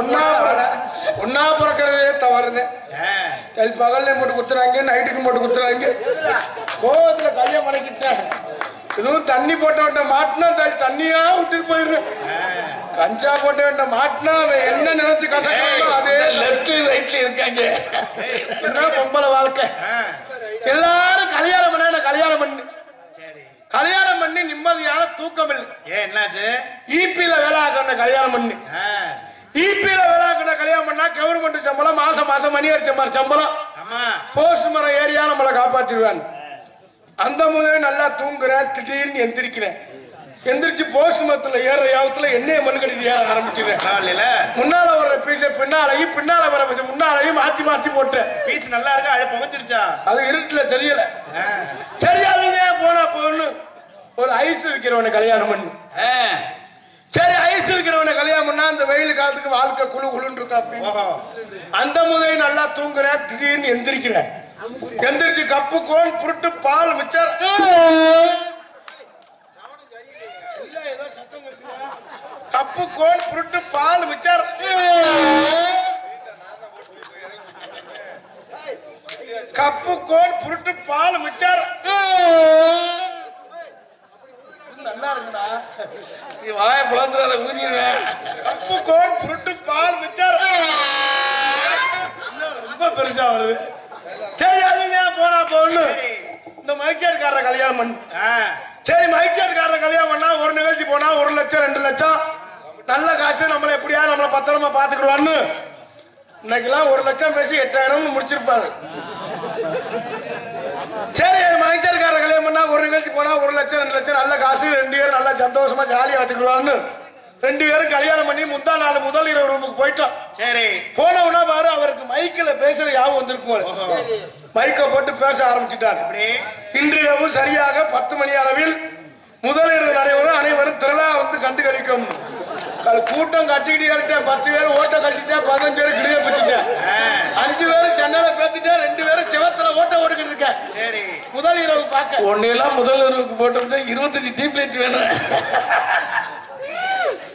ஒன்னா ஒன்னா பிறக்கிறதே தவறுது. கல் பகல்லையும் போட்டு குத்துறாங்க நைட்டுக்கும் போட்டு குத்துறாங்க. கோவத்துல கைய மடக்கிட்டேன் இதுவும் தண்ணி போட்டவன்ட்ட மாட்டினா தல் தண்ணியா விட்டுட்டு போயிடுறேன் கஞ்சா போட்டவன்ட்ட மாட்டினா அவன் என்ன நினைச்சு கசக்கிறானோ அதே லெப்ட் ரைட்ல இருக்காங்க. என்ன பொம்பளை வாழ்க்கை? எல்லாரும் கல்யாணம் பண்ண கல்யாணம் பண்ணு? சரி. கல்யாணம் பண்ணி நிம்மதியான தூக்கம் இல்லை ஏன் என்னாச்சு? ஈபியில வேலை ஆக்கணும் கல்யாணம் பண்ணி. ஈபியில வேலை ஆக்கணும் கல்யாணம் பண்ணா கவர்மெண்ட் சம்பளம் மாசம் மாசம் மணி அடிச்ச மாதிரி சம்பளம். ஆமா. போஸ்ட் மரம் ஏரியா நம்மளை காப்பாத்திடுவான். அந்த முதல் நல்லா தூங்குறேன் திடீர்னு எந்திரிக்கிறேன். எந்திரிச்சு போஸ்ட் மரத்துல ஏற யாவத்துல எண்ணெய் மண்ணு கட்டி ஏற ஆரம்பிச்சிடுறேன் பரவாயில்ல முன்னால வர பீஸ பின்னாலையும் பின்னால வர பீஸ முன்னாலையும் மாத்தி மாத்தி போட்டேன். பீஸ் நல்லா இருக்கா? அழு புகைச்சிருச்சா அது இருட்டுல தெரியல. ஆ, தெரியாதீங்க போனா போன்னு ஒரு ஐஸ் விற்கிறவனை கல்யாணம் பண்ணு. சரி ஐஸ் இருக்கிறவனை கல்யாணம் பண்ணா அந்த வெயில் காலத்துக்கு வாழ்க்கை குழு குழுன்னு இருக்கா அந்த முதலை நல்லா தூங்குறேன் திடீர்னு எந்திரிக்கிறேன் எந்திரிச்சு கப்பு கோன் புருட்டு பால் மிச்சர்? கப்பு கோன் புருட்டு பால் மிச்சர். கப்பு கோன் புருட்டு பால் மிச்சர். நல்லா இருக்குடா நீ வாய புலந்துடாத ஊதிடுவேன் கப்பு கோன் புருட்டு பால் மிச்சர் ரொம்ப பெருசா வருது. சரி அதுங்க போனா போன்னு இந்த மைக்சேட்காரரை கல்யாணம் பண்ணு. சரி மைக்சேட்காரரை கல்யாணம் பண்ணா ஒரு நிகழ்ச்சி போனா ஒரு லட்சம் ரெண்டு லட்சம். நல்ல காசு நம்மளை எப்படியா நம்மளை பத்திரமா பாத்துக்கிடுவான்னு இன்னைக்கெல்லாம் ஒரு லட்சம் பேசி எட்டாயிரம் முடிச்சிருப்பாரு. சரி மைக்சேட்காரரை கல்யாணம் பண்ணா ஒரு நிகழ்ச்சி போனா ஒரு லட்சம் ரெண்டு லட்சம் நல்ல காசு ரெண்டு பேரும் நல்லா சந்தோஷமா ஜாலியா வச்சுக்கிடுவான்னு. ரெண்டு பேரும் கல்யாணம் பண்ணி முந்தா நாள் முதல் இரவு ரூமுக்கு போயிட்டோம். சரி. போனவுடனே பாரு அவருக்கு மைக்கில் பேசுற யாவும் வந்திருக்கும் போல. மைக்கை போட்டு பேச ஆரம்பிச்சிட்டார். இன்றிரவு சரியாக பத்து மணி அளவில் முதலிரவு நடைபெறும் அனைவரும் திரளா வந்து கண்டு கழிக்கும் கல் கூட்டம் கட்டிக்கிட்டே பத்து பேர் ஓட்ட கட்டிட்டேன் பதினஞ்சு பேர் கிளிய பிடிச்சிட்டேன் அஞ்சு பேர் சென்னையில பேத்திட்டேன் ரெண்டு பேரும் சிவத்துல ஓட்ட ஓடிக்கிட்டு இருக்கேன். சரி. முதல் இரவு பார்க்க. உன்னையெல்லாம் முதல் இரவுக்கு போட்டோம்னா இருபத்தஞ்சு டீப் லைட் வேணும்.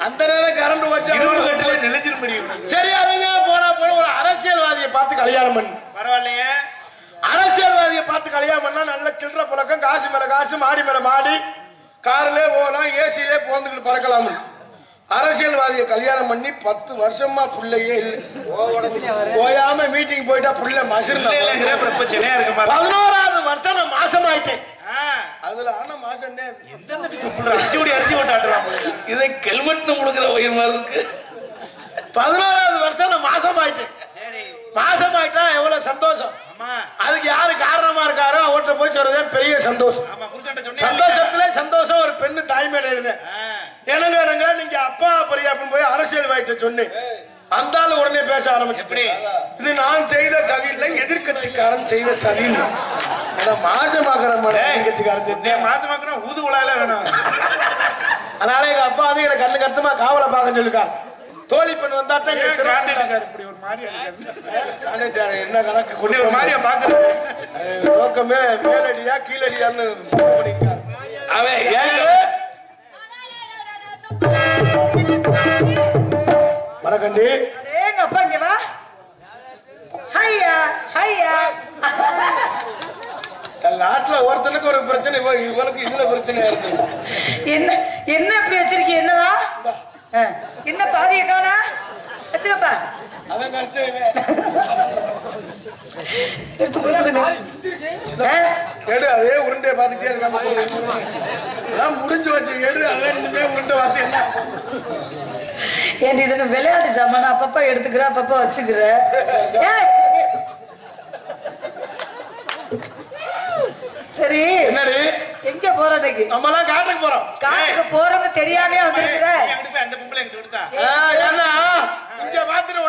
அந்த நேரம் கரண்ட் வச்சா கட்டில நெளிச்சிரு முடியும் சரி அதுங்க போனா போன ஒரு அரசியல்வாதியை பார்த்து கல்யாணம் பண்ணு. பரவாயில்லையே அரசியல்வாதியை பார்த்து கல்யாணம் பண்ணா நல்ல சில்லற புழக்கம் காசு மேல காசு மாடி மேல மாடி. கார்லயே போகலாம் ஏசிலே போந்துக்கிட்டு பறக்கலாம் அரசியல்வாதியை கல்யாணம் பண்ணி பத்து வருஷமா புள்ளையே இல்லை. ஓயாம மீட்டிங் போயிட்டா புள்ள மசிர்ல பதினோராவது வருஷம் நான் மாசமாயிட்டேன். ஆ, அதுல ஆனா மாசம் இதை கெல்வெட்டு முழுக்கிற உயிர் மாதிரி இருக்கு. பதினோராவது வருஷம் நான் மாசமாயிட்டேன். சரி. மாசமாயிட்டா எவ்வளவு சந்தோஷம். அதுக்கு யாரு காரணமா இருக்காரோ அவர்கிட்ட போய் சொல்றதே பெரிய சந்தோஷம். சந்தோஷத்துல சந்தோஷம் ஒரு பெண்ணு தாய்மையில எனங்க எனங்க நீங்க அப்பா பெரிய அப்படின்னு போய் அரசியல் வாய்ட்ட சொன்னேன். அந்த ஆளு உடனே பேச ஆரம்பிச்சு? இது நான் செய்த சதி இல்லை எதிர்கட்சிக்காரன் செய்த சதின்னு. ஆனா மாஜமாக்கிற மாதிரி எதிர்கட்சிக்காரன் மாசமாக்குனா ஊது குழாயில வேணும். அதனால எங்க அப்பா வந்து எனக்கு கண்ணு கருத்துமா காவலை பார்க்க சொல்லிருக்காரு தோழி பெண் வந்தா தான் இப்படி ஒரு மாதிரியா என்ன கணக்கு ஒரு மாதிரியா பாக்குறது நோக்கமே மேலடியா கீழடியான்னு பண்ணிருக்காரு அவன் ஏங்க அப்பா இங்க வா. ஹையா ஹையா. நாட்டுல ஒருத்தனுக்கு ஒரு பிரச்சனை இவ- இவனுக்கு இதுல பிரச்சனையா இருக்கு? என்ன என்ன இப்படி வச்சிருக்கீங்க என்னவா? என்ன பாதிய காணா? வச்சுக்கப்பா எடு அதே உருண்டையை பார்த்துட்டே இருக்காம முடிஞ்சு வச்சு எடு அதே உருண்டை பார்த்து என்ன? இதுன்னு விளையாட்டு சாமான? அப்பப்பா எடுத்துக்கிற அப்பப்பா வச்சுக்கிற. சரி. என்னடி? எங்க போறோம் இன்னைக்கு? நம்ம எல்லாம் காட்டுக்கு போறோம். காட்டுக்கு போறோம்னு தெரியாமே வந்திருக்கிற அந்த பொம்பளை எங்க கொடுத்தா. ஏன்னா இங்க பாத்துட்டு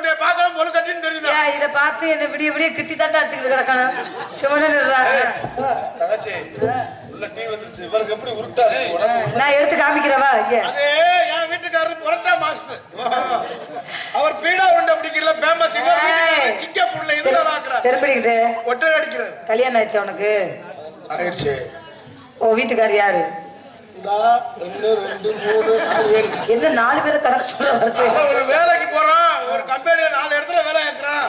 இத பார்த்து என்ன விடிய விடிய கிட்டி தாண்டா அடிச்சுக்கிட்டு கிடக்கணும். எடுத்து காமிக்கிறவா இங்க. அதே என் வீட்டுக்காரர் புரட்டா மாஸ்டர். அவர் பீடா உண்டு அப்படிங்கிறல ஃபேமஸ் சிங்கப்பூர்ல இதுல ஆக்குறாரு. திரும்பிக்கிட்டு ஒட்டை அடிக்கிறது கல்யாணம் ஆயிடுச்சு அவனுக்கு ஓ வீட்டுக்காரர் யாரு? என்ன நாலு பேரை கணக்கு சொல்ற ஒரு வேலைக்கு போறான். ஒரு கம்பெனில நாலு இடத்துல வேலை கேட்கறான்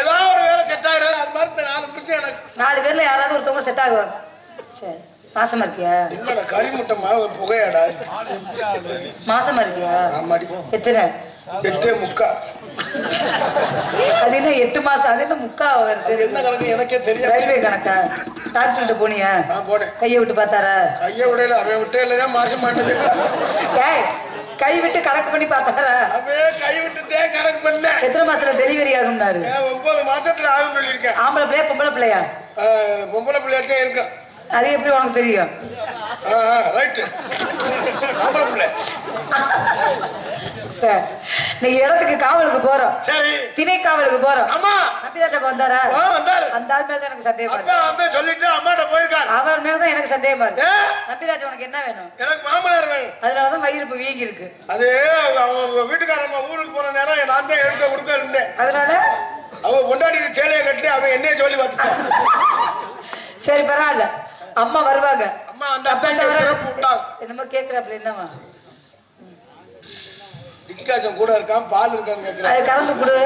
ஏதாவது ஒரு வேலை செட் ஆயிரும். அது மாதிரி நாலு புருஷன் எனக்கு. நாலு பேர்ல யாராவது ஒருத்தவங்க செட் ஆகுவாங்க. சரி. மாசமா இருக்கியா? என்னடா கறி முட்டைமா ஒரு புகையாடா. மாசமா இருக்கியா? ஆமாடி. எத்தனை? எட்டே முக்கா. அது என்ன எட்டு மாசம் அது என்ன முக்கா என்ன கணக்கு? எனக்கே தெரியாது. ரயில்வே கணக்கா? டாக்டர்கிட்ட போனியா? போனேன். கையை விட்டு பார்த்தாரா? கையை விடையில அவன் விட்டே இல்லையா? மாசம் மாட்டது ஏய் கை விட்டு கணக்கு பண்ணி பார்த்தாரா? அவன் கை விட்டுட்டே கணக்கு பண்ணேன் எத்தனை மாசத்துல டெலிவரி ஆகும்னாரு? ஒன்பது மாசத்துல ஆகும் சொல்லியிருக்கேன். ஆம்பளை பிள்ளையா பொம்பளை பிள்ளையா? பொம்பளை பிள்ளையாட்டே இருக்கேன் அது எப்படி உனக்கு தெரியும்? நீ இடத்துக்கு காவலுக்கு போறோம். சரி. திணை காவலுக்கு போறோம். அம்மா! நம்பிதாச்சா வந்தாரா? வந்தாரு. அந்த ஆள் மேல தான் எனக்கு சந்தேகமா அப்பா வந்து சொல்லிட்டு அம்மாட்ட போயிருக்காரு. அவர் மேலதான் எனக்கு சந்தேகமா இருக்கு. நம்பிராஜ் உனக்கு என்ன வேணும்? எனக்கு மாமனார் வேணும். அதனாலதான் வயிறு இப்ப வீங்கி இருக்கு. அது அவங்க வீட்டுக்காரம்மா ஊருக்கு போன நேரம் நான் தான் எடுக்க கொடுக்க இருந்தேன். அதனால? அவ கொண்டாடிட்டு சேலையை கட்டி அவன் என்னைய சொல்லி பார்த்துட்டான். சரி பரவாயில்ல. அம்மா வருவாங்க. அம்மா அந்த அத்தான் சிறப்பு உண்டாகும். என்னமோ கேக்குறாப்ல என்னவா டிக்காசம் கூட இருக்கான் பால் இருக்கான்னு கேட்கிறேன் அது கறந்து கொடு.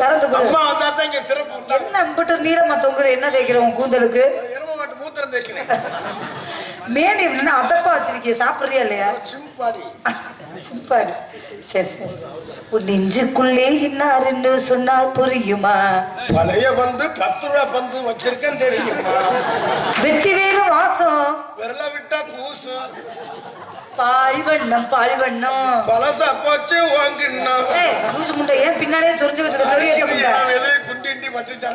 கறந்து கொடு. அம்மா வந்தா தான் இங்க சிறப்பு என்ன இம்புட்டு நீளமா தொங்குது? என்ன தேய்க்கிற உன் கூந்தலுக்கு? எரும மாட்டு மூத்திரம் தேய்க்கிறேன். மேலே என்ன அதப்பா வச்சிருக்கிய சாப்பிடுறியா இல்லையா? சிம்பாடி சிப்பாடு சரி சரி உன் நெஞ்சுக்குள்ளே இன்னாருன்னு சொன்னால் புரியுமா? பழைய பந்து பத்து ரூபா பந்து வச்சிருக்கேன் தெரியுமா? வெட்டி வேறு வாசம். விரல விட்டா கூசு பால் வண்ணம் பால் வண்ணம் பழசா போச்சு லூசு முண்டை ஏன் பின்னாடியே சொரிஞ்சுக்கிட்டு இருக்க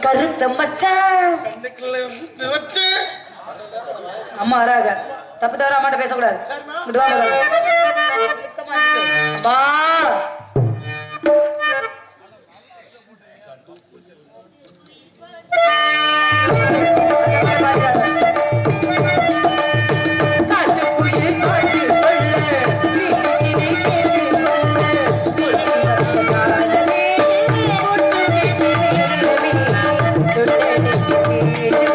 கருத்த மச்சான். அம்மா வராங்க. தப்பு தவிர அம்மாட்ட பேசக்கூடாது. வா முதல்ல. இறுக்கமா தொட்டடிக்கு வேண்டுமே,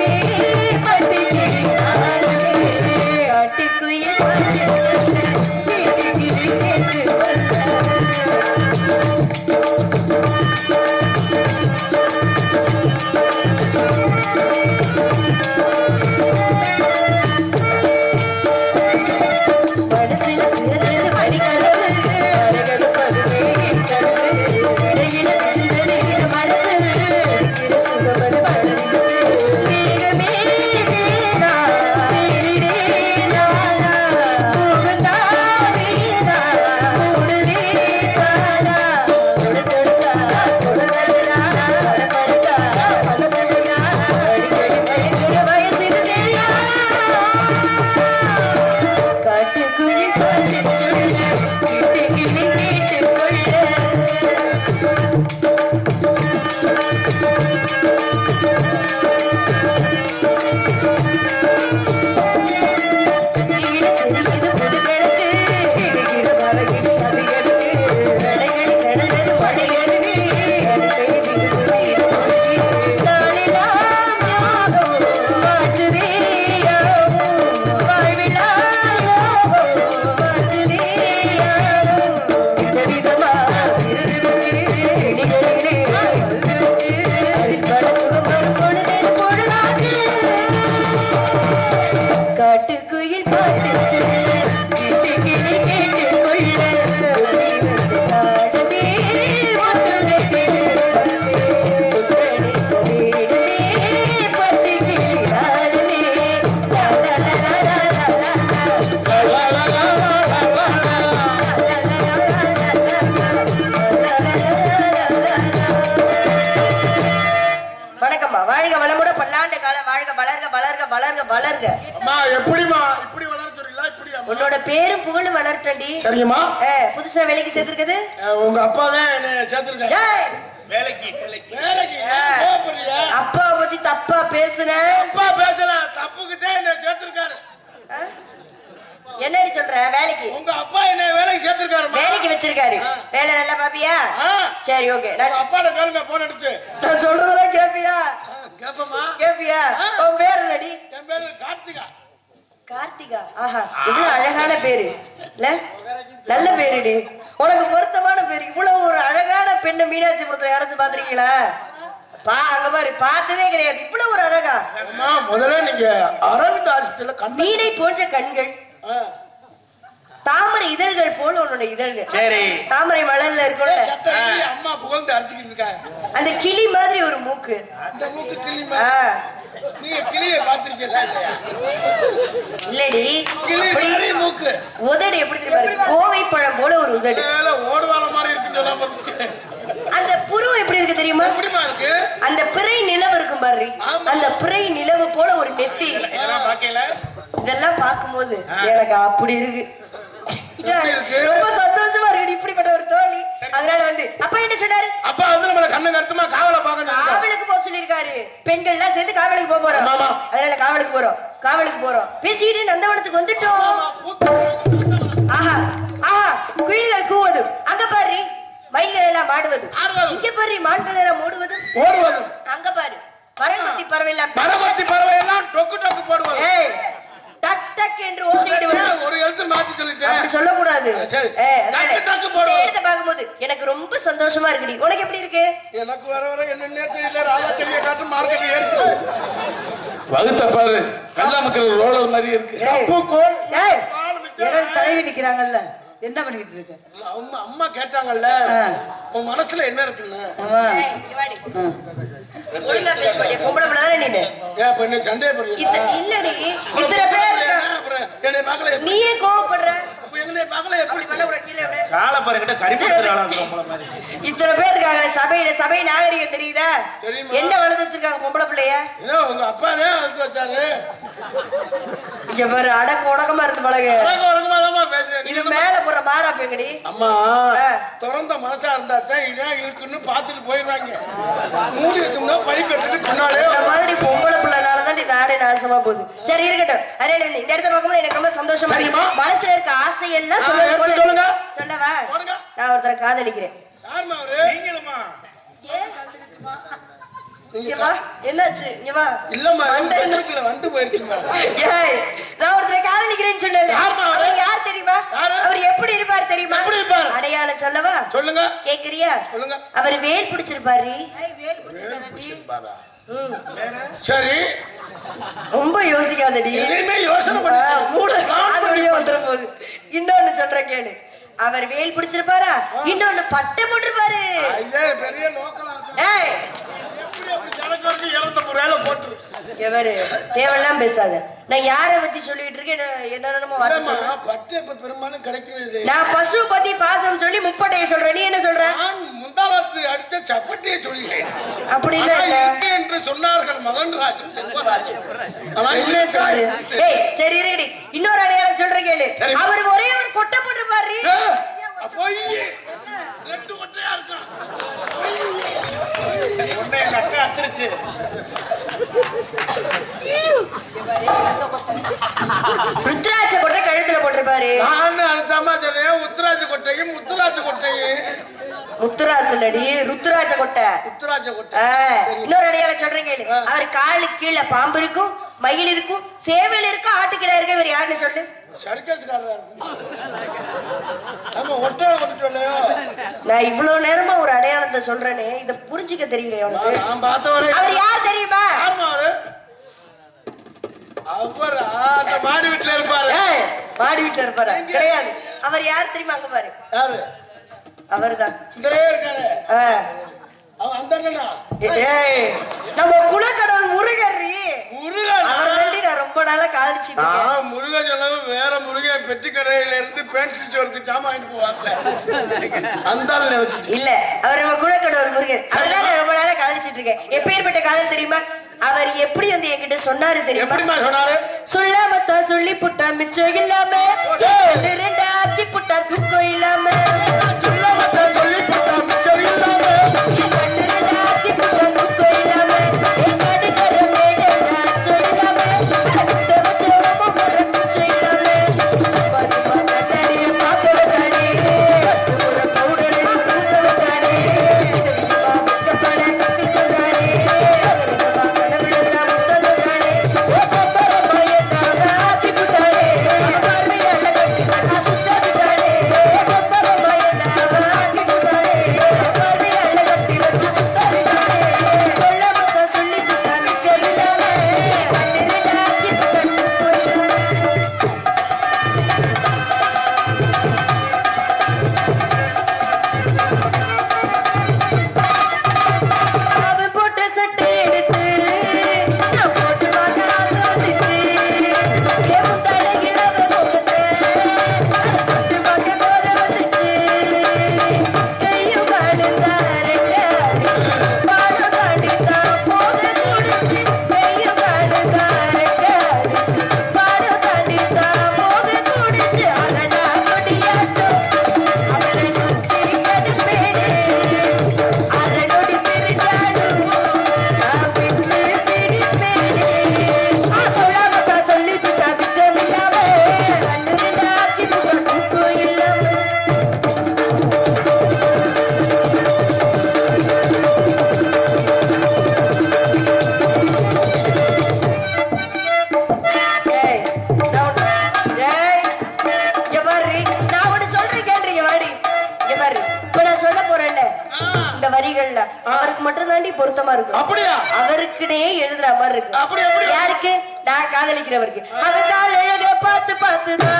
எப்படிமா இப்படி வளர்த்துறீங்களா இப்படி உன்னோட பேரும் புகழும் வளர்த்தண்டி. சரிங்கம்மா. புதுசா வேலைக்கு சேர்த்திருக்குது உங்க அப்பா தான் என்னை சேர்த்திருக்காரு. ஏய், வேலைக்கு வேலைக்கு? அப்பா பத்தி தப்பா பேசுன. அப்பா பேசல தப்புக்கிட்டே என்னை சேர்த்திருக்காரு. என்னடி சொல்ற? வேலைக்கு. உங்க அப்பா என்னை வேலைக்கு சேர்த்திருக்காருமா வேலைக்கு வேலைக்கு வச்சிருக்காரு வேலை நல்லா பாப்பியா? ஆ. சரி ஓகே. உங்க அப்பாட்ட கேளுங்க போன் அடிச்சு. நான் சொல்றதெல்லாம் கேப்பியா? கேப்பமா கேப்பியா? உன் பேர் என்னடி? என் பேரு கார்த்திகா. கார்த்திகா. ஆஹா இவ்வளவு அழகான பேரு. இல்ல நல்ல பேருடி. உனக்கு பொருத்தமான பேரு. இவ்வளவு ஒரு அழகான பெண்ணு மீனாட்சிபுரத்துல யாராச்சும் பாத்திருக்கீங்களா பா அங்க பாரு பார்த்ததே கிடையாது. இவ்வளவு ஒரு அழகா. அம்மா முதல்ல நீங்க அரவிந்த் மீனை போன்ற கண்கள். தாமரை இதழ்கள் போல உன்னோட இதழ்கள். சரி. தாமரை மலர்ல அம்மா புகழ்ந்து அடிச்சுக்கிட்டு இருக்காங்க. அந்த கிளி மாதிரி ஒரு மூக்கு. அந்த மூக்கு கிளி. நீங்க கிளிய பாத்திருக்கீங்களா இல்லையா? இல்லடி. கிளி அப்படி மாதிரி மூக்கு. உதடு எப்படி தெரியுமா இருக்கு? கோவை பழம் போல ஒரு உதடு. மேல ஓடுவார மாதிரி இருக்குன்னு சொல்லாம இருக்கு. அந்த புருவம் எப்படி இருக்கு தெரியுமா? அந்த பிறை நிலவு இருக்கும் பாரு. அந்த பிறை நிலவு போல ஒரு நெத்தி. இதெல்லாம் பார்க்கும்போது எனக்கு அப்படி இருக்கு? ரொம்ப சந்தோஷமா அதனால வந்து அப்பா என்ன சொன்னாரு? அப்பா வந்து நம்மள கண்ணு கருத்துமா காவல பாக்கணும் காவலுக்கு போக சொல்லிருக்காரு பெண்கள் எல்லாம் சேர்ந்து காவலுக்கு போக போறோம். ஆமா. அதனால காவலுக்கு போறோம். காவலுக்கு போறோம். பேசிட்டு நந்தவனத்துக்கு வந்துட்டோம். ஆஹா ஆஹா குயில்கள் கூவது. அங்க பாரு மயில்கள் எல்லாம் ஆடுவது ஆடுவது. இங்க பாரு மான்கள் எல்லாம் ஓடுவது ஓடுவது. அங்க பாரு பரமத்தி பறவை எல்லாம் பரவத்தி பறவை எல்லாம் டொக்கு டொக்கு போடுவது. டக் டக் என்று ஓசையிடுவது ஒரு எழுத்து மாத்தி சொல்லிட்டேன். அப்படி போடுவது. இடத்தை பார்க்கும்போது எனக்கு ரொம்ப சந்தோஷமா இருக்குடி. உனக்கு எப்படி இருக்கு? எனக்கு வர வர என்னன்னே தெரியல. ராஜா செடியை காட்டு மார்க்கெட் ஏறிச்சு வகுத்த பாரு. ரோலர் மாதிரி இருக்கு. கப்பு கோல். ஏய், பால் மிச்சம். எனக்கு தலைவி நிக்கிறாங்கல்ல. என்ன பண்ணிட்டு இருக்க? அம்மா அம்மா கேட்டாங்கல்ல. உன் மனசுல என்ன இருக்குன்னு. ஒழுங்கா பேச மாட்டியா? பொம்பளை பிள்ளை நீனு? ஏன் சந்தேகப்படுறீங்களா? இத்த- இல்லடி இத்தனை பேர் கோவப்படுற? எப்படி கீழே விடு. ஆளா உங்களை மாதிரி? இத்தனை பேர் இருக்காங்க சபையில சபை நாகரிகம் தெரியுதா? தெரியுமா? என்ன வளர்த்து வச்சிருக்காங்க பொம்பளை பிள்ளைய? உங்க அப்பா தான் அழுத்து வச்சாரு. இங்க பாரு அடக்க உடக்கமா இருந்து பழகு. பேசுறேன் நீ இது? மேல போற மாறா பெங்கடி. அம்மா. திறந்த மனசா இருந்தா தான் இதான் இருக்குன்னு பார்த்துட்டு போயிடுவாங்க. மூடி வைக்கணும்னா பின்னாலே இந்த மாதிரி பொம்பளை பிள்ளைனால தான் இந்த நாடே நாசமா போகுது. சரி இருக்கட்டும். அதே வந்து இந்த இடத்த பார்க்கும்போது எனக்கு ரொம்ப சந்தோஷமா இருக்கு. மனசுல இருக்க ஆசையெல்லாம் போல சொல்லுங்க. சொல்லவா. நான் ஒருத்தரை காதலிக்கிறேன். என்னாச்சு? இங்க வா இல்லம்மா வந்த ஏய், நான் ஒருத்தரை காதலிக்கிறேன்னு அவரு? அவர் யார் தெரியுமா? அவர் எப்படி இருப்பார் தெரியுமா? எப்படி இருப்பார்? அடையாளம் சொல்லவா? சொல்லுங்க. கேக்குறியா? சொல்லுங்க. அவர் வேல் பிடிச்சிருப்பாரு. ம். சரி. ரொம்ப யோசிக்காதடி. எதையுமே யோசனை பண்ணி மூணு காது வழியா வந்துட போகுது இன்னொன்னு சொல்றேன் கேளு. அவர் வேல் பிடிச்சிருப்பாரா? இன்னொன்னு பட்டை போட்டிருப்பாரு. பெரிய ஏய் போட்டு. எவரு? தேவையெல்லாம் பேசாத. நான் யாரை பத்தி சொல்லிட்டு இருக்கேன்? என்ன- என்னென்னமோ வர இல்லம்மா, பட்டு இப்ப பெரும்பாலும் கிடைக்கிறது இல்லை. நான் பசு பத்தி பாசம் சொல்லி முப்பட்டைய சொல்றேன். நீ என்ன சொல்ற? நான் முந்தாளத்து அடித்த சப்பட்டியை சொல்கிறேன் அப்படி ஆனா இல்ல. இருக்கு என்று சொன்னார்கள் செல்வராஜும். ஆனா சொல்ற. ஏய் சரி இருடி. இன்னொரு அடையாளம் சொல்றேன் கேளு. அவர் ஒரே ஒரு கொட்டை பொய். ரெண்டு ஒற்றையா இருக்கான். ஒண்ணு எங்க அக்கா அத்திருச்சு ருத்ராட்ச கொட்டை கழுத்துல போட்டிருப்பாரு நான் அதுதாம்மா சொன்னேன், உத்தராஜ கொட்டையும் முத்துராஜ கொட்டையும் முத்துராசலடி ருத்ராட்ச கொட்டை. உத்தராஜ கொட்டை. இன்னொரு அடையாளம் சொல்றேன் கேளு. அவர் காலு கீழே பாம்பு இருக்கும் மயில் இருக்கும் சேவல் இருக்கும் ஆட்டுக்கிடா இருக்கு இவர் யாருன்னு சொல்லு. சர்க்கஸ்காரரா ஒட்டையா கொண்டுட்டு வரலையோ? நான் இவ்வளவு நேரமா ஒரு அடையாளத்தை சொல்றேனே இத புரிஞ்சுக்க தெரியல உனக்கு. நான் நான் பார்த்த வரை அவர் யார் தெரியுமா? யாரும்மா அவரு? அவரா அந்த மாடி வீட்டுல இருப்பாரு. ஏய், மாடி வீட்டுல இருப்பாரு? கிடையாது. அவர் யார் தெரியுமா அங்க பாரு. யாரு? அவர்தான். இந்தரே இருக்காரு. ஆ. அவன் அந்த அண்ணனா? ஏய், நம்ம குலக்கடவுள் முருகர்ரி. முருகன்? அவர் தாண்டி நான் ரொம்ப நாளா காதலிச்சிட்டு இருக்கேன். நான் முருகன் சொன்னது வேற முருகன் பெட்டி கடையில இருந்து பேண்ட் ஸ்டோருக்கு ஜாமான் வாங்கிட்டு போவார்ல. அந்த ஆள் வச்சுட்டு இல்ல அவர் நம்ம குலக்கடவுள் முருகன். அதனால நான் ரொம்ப நாளா காதலிச்சிட்டு இருக்கேன். எப்பேற்பட்ட காதல் தெரியுமா? அவர் எப்படி வந்து என்கிட்ட சொன்னாரு தெரியுமா? சொன்னாரு? சொல்லாமத்தான் சொல்லி புட்டா மிச்சம் இல்லாம ரெண்டு ஆக்கி புட்டா தூக்கம் இல்லாம வரிகள்ல அவருக்கு மட்டும் தாண்டி பொருத்தமா இருக்கும். அப்படியா? அவருக்குனே எழுதுற மாதிரி இருக்கு அப்படி யாருக்கு? நான் காதலிக்கிறவருக்கு. கால் எழுத பார்த்து பார்த்து தான்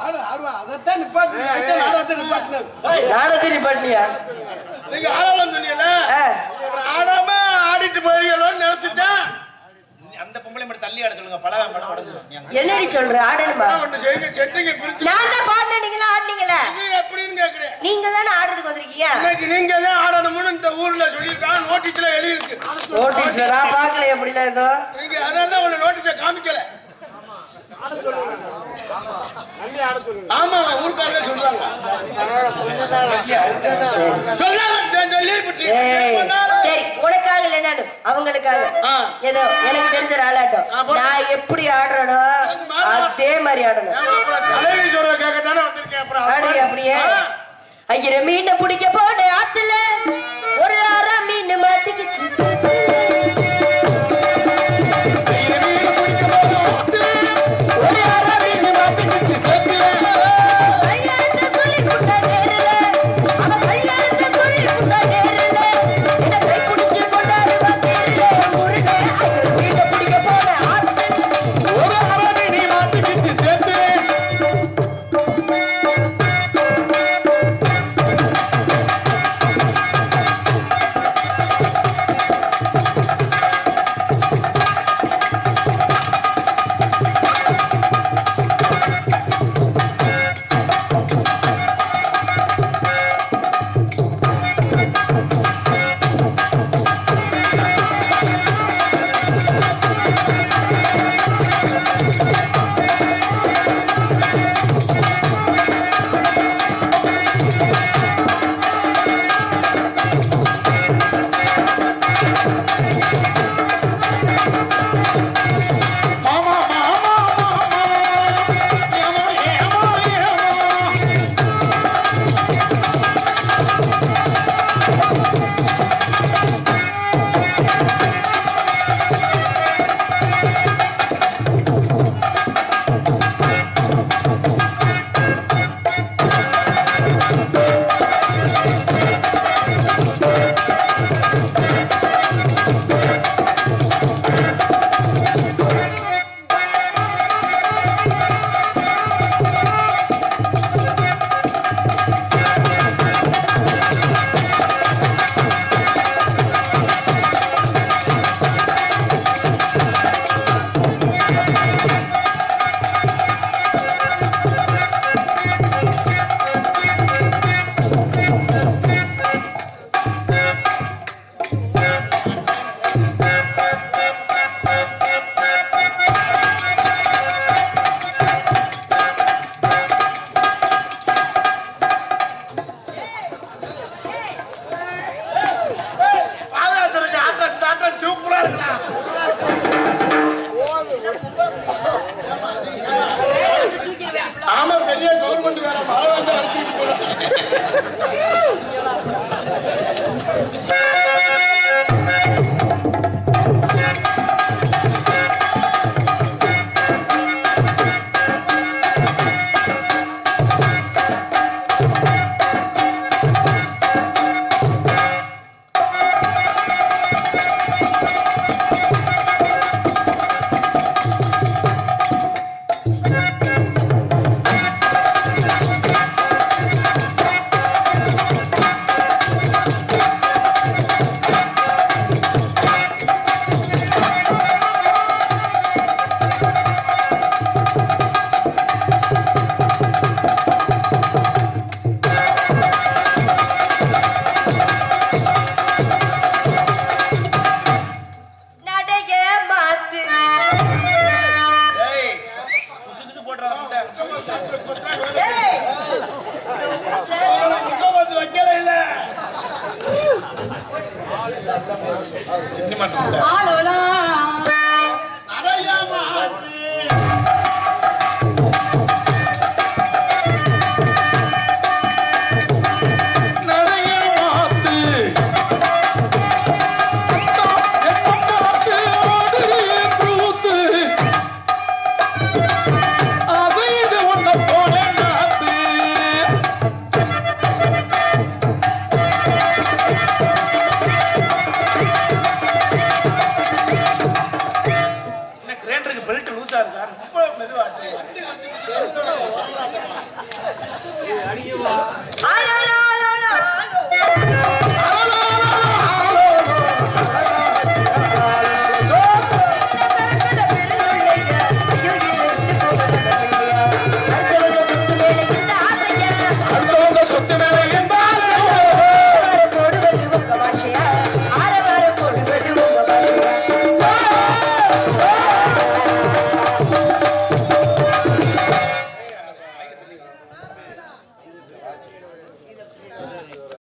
அதைத்தான் நிப்பாட்டு அதைத்தான் ஆடத்தை நிப்பாட்டினது நாடத்தை நிப்பாட்டியா நீங்க ஆடலாம் சொன்னீங்கல்ல? ஆடாம ஆடிட்டு போயிருக்கலோன்னு நினைச்சிட்டேன். அந்த பொம்பளை மட்டும் தள்ளி ஆட சொல்லுங்க. பலகாரம் படம் உடஞ்சிரும் என்னடி சொல்ற? ஆடணுமா? நான் தான் பாடினேன். நீங்களா ஆடுனீங்களா நீ எப்படின்னு கேக்குறேன். நீங்க தானே ஆடுறதுக்கு வந்திருக்கீங்க? இன்னைக்கு நீங்க தான் ஆடணும்னு இந்த ஊர்ல சொல்லியிருக்காங்க நோட்டீஸ்ல எழுதியிருக்கு. நோட்டீஸ்ல நான் பார்க்கல எப்படிலாம் ஏதோ நீங்க அதனால தான் உங்களை நோட்டீஸை காமிக்கல. ஆமா ஊர்க்காரங்க சொல்றாங்க. சரி உனக்காக இல்லைனாலும் அவங்களுக்காக. ஏதோ எனக்கு தெரிஞ்ச ஒரு ஆளாட்டம். நான் எப்படி ஆடுறனோ அதே மாதிரி ஆடணும். அப்படியே. ஐயர மீனை பிடிக்க போன ஆத்துல.